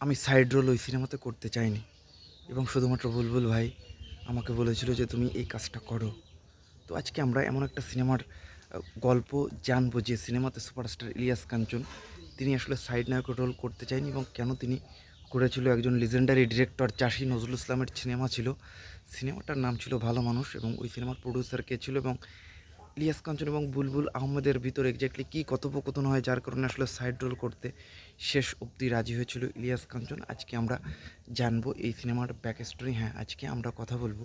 আমি side role ওই সিনেমাতে করতে চাইনি। এবং শুধুমাত্র বুলবুল ভাই আমাকে বলেছিল যে, তুমি এই কাজটা করো। তো আজকে আমরা এমন একটা সিনেমার গল্প জানব যে সিনেমাতে সুপারস্টার ইলিয়াস কাঞ্চন, তিনি আসলে সাইড নায়কের রোল করতে চাইনি এবং কেন তিনি করেছিল একজন লিজেন্ডারি ডিরেক্টর চাষি নজরুল ইসলামের সিনেমা ছিল। সিনেমাটার নাম ছিল ভালো মানুষ এবং ওই সিনেমার প্রডিউসার কে ছিল এবং ইলিয়াস কাঞ্চন এবং বুলবুল আহমেদের ভিতরে এক্স্যাক্টলি কী কথোপকথন হয়, যার কারণে আসলে সাইড রোল করতে শেষ অবধি রাজি হয়েছিল ইলিয়াস কাঞ্চন। আজকে আমরা জানব এই সিনেমার ব্যাক স্টোরি হ্যাঁ আজকে আমরা কথা বলব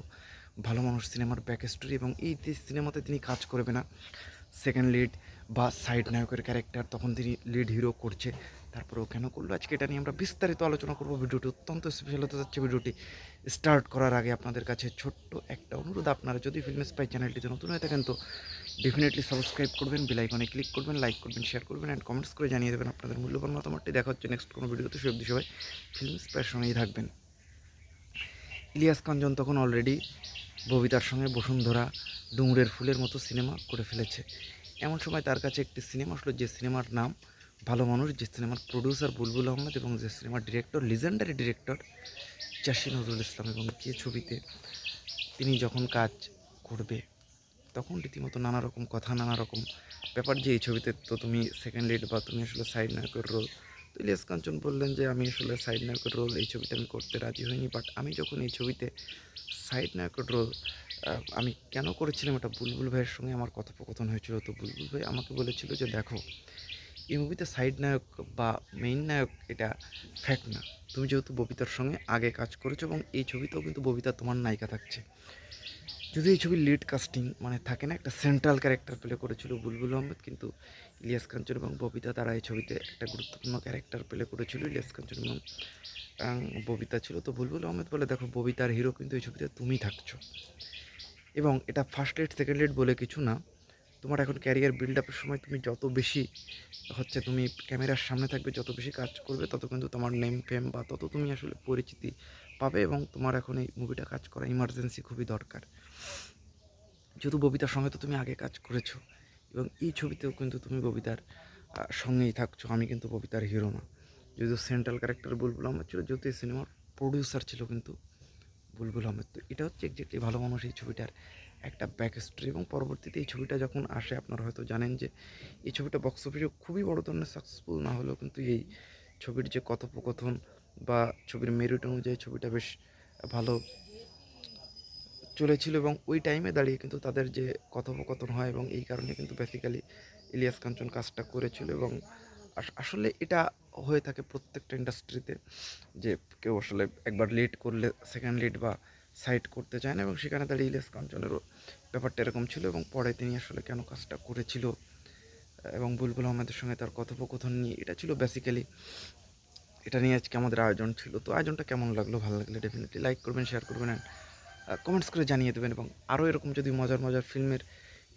ভালো মানুষ সিনেমার ব্যাক স্টোরি এবং এই সিনেমাতে তিনি কাজ করবে না সেকেন্ড লিড বা সাইড নায়কের ক্যারেক্টার তখন তিনি লিড হিরো করছে, তারপরেও কেন করল? আজকে এটা নিয়ে আমরা বিস্তারিত আলোচনা করব। ভিডিওটি অত্যন্ত স্পেশাল হতে যাচ্ছে। ভিডিওটি স্টার্ট করার আগে আপনাদের কাছে ছোট্ট একটা অনুরোধ। আপনারা যদি ফিল্ম স্পাই চ্যানেলটিতে নতুন হয়ে থাকেন, তো ডেফিনেটলি সাবস্ক্রাইব করবেন বেল আইকনে ক্লিক করবেন লাইক করবেন শেয়ার করবেন অ্যান্ড কমেন্টস করে জানিয়ে দেবেন আপনাদের মূল্যবান মতামতটি। দেখা হচ্ছে নেক্সট কোনো ভিডিওতে, সে অবধি সবাই ফিল্ম সঙ্গেই থাকবেন। ইলিয়াস কাঞ্চন তখন অলরেডি ববিতার সঙ্গে বসুন্ধরা ডুমুরের ফুলের মতো সিনেমা করে ফেলেছে। এমন সময় তার কাছে একটি সিনেমা আসলো, যে সিনেমার নাম ভালো মানুষ, যে সিনেমার প্রডিউসার বুলবুল আহমেদ এবং যে সিনেমার ডিরেক্টর লিজেন্ডারি ডিরেক্টর চাষি নজরুল ইসলাম এবং যে ছবিতে তিনি যখন কাজ করবে তখন রীতিমতো নানা রকম কথা নানা রকম ব্যাপার যে এই ছবিতে তো তুমি সেকেন্ড লিড বা তুমি আসলে সাইড নায়কের রোল তো ইলিয়াস কাঞ্চন বললেন যে, আমি আসলে সাইড নায়কের রোল এই ছবিতে আমি করতে রাজি হইনি বাট আমি যখন এই ছবিতে সাইড নায়কের রোল আমি কেন করেছিলাম এটা বুলবুল ভাইয়ের সঙ্গে আমার কথোপকথন হয়েছিল। তো বুলবুল ভাই আমাকে বলেছিল যে, দেখো, এই মুভিতে সাইড নায়ক বা মেইন নায়ক এটা ফ্যাক্ট না। তুমি যেহেতু ববিতার সঙ্গে আগে কাজ করেছ এবং এই ছবিতেও কিন্তু ববিতা তোমার নায়িকা থাকছে। যদি এই ছবির লিড কাস্টিং মানে থাকে না, একটা সেন্ট্রাল ক্যারেক্টার প্লে করেছিল বুলবুল আহমেদ, কিন্তু ইলিয়াস কাঞ্চন এবং ববিতা তারা এই ছবিতে একটা গুরুত্বপূর্ণ ক্যারেক্টার প্লে করেছিল, ইলিয়াস কাঞ্চন এবং ববিতা ছিল। তো বুলবুল আহমেদ বলে, দেখো, ববিতার হিরো কিন্তু এই ছবিতে তুমি থাকছো। এবং এটা ফার্স্ট লিড সেকেন্ড লিড বলে কিছু না। তোমার এখন ক্যারিয়ার বিল্ড আপের সময় তুমি যত বেশি হচ্ছে, তুমি ক্যামেরার সামনে থাকবে, যত বেশি কাজ করবে, তত কিন্তু তোমার নেম ফেম বা তত তুমি আসলে পরিচিতি পাবে এবং তোমার এখন এই মুভিটা কাজ করা ইমার্জেন্সি খুবই দরকার। যেহেতু ববিতার সঙ্গে তো তুমি আগে কাজ করেছ এবং এই ছবিতেও কিন্তু তুমি ববিতার সঙ্গেই থাকছো। আমি কিন্তু ববিতার হিরো না। যদিও সেন্ট্রাল ক্যারেক্টার বুলবুল আহমেদ ছিল, যেহেতু এই সিনেমার প্রডিউসার ছিল কিন্তু বুলবুল আহমেদ। তো এটা হচ্ছে এক্স্যাক্টলি ভালো মানুষ এই ছবিটার একটা ব্যাক স্টোরি এবং পরবর্তীতে এই ছবিটা যখন আসে, আপনারা হয়তো জানেন যে এই ছবিটা বক্স অফিসে খুবই বড় ধরনের সাকসেসফুল না হলেও কিন্তু এই ছবির যে কথোপকথন বা ছবির মেরিট অনুযায়ী ছবিটা বেশ ভালো চলেছিল এবং ওই টাইমে দাঁড়িয়ে কিন্তু তাদের যে কথোপকথন হয় এবং এই কারণে কিন্তু বেসিক্যালি ইলিয়াস কাঞ্চন কাজটা করেছিল এবং আস- আসলে এটা হয়ে থাকে প্রত্যেকটা ইন্ডাস্ট্রিতে যে কেউ আসলে একবার লিড করলে সেকেন্ড লিড বা সাইড করতে চায় না এবং সেখানে দাঁড়িয়ে ইলিয়াস কাঞ্চনেরও ব্যাপারটা এরকম ছিল এবং পরে তিনি আসলে কেন কাজটা করেছিল এবং বুলবুল আহমেদের সঙ্গে তার কথোপকথন নিয়ে এটা ছিল বেসিক্যালি এটা নিয়ে আজকে আমাদের আয়োজন ছিল। তো আয়োজনটা কেমন লাগল? ভালো লাগলে ডেফিনেটলি লাইক করবেন শেয়ার করবেন অ্যান্ড কমেন্টস করে জানিয়ে দেবেন এবং আরও এরকম যদি মজার মজার ফিল্মের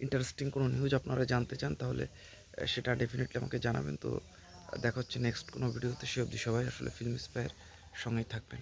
ইন্টারেস্টিং কোনো নিউজ আপনারা জানতে চান তাহলে সেটা ডেফিনেটলি আমাকে জানাবেন। তো, দেখা হচ্ছে নেক্সট কোনো ভিডিওতে সে অবধি সবাই আসলে ফিল্ম স্পায়ের সঙ্গেই থাকবেন।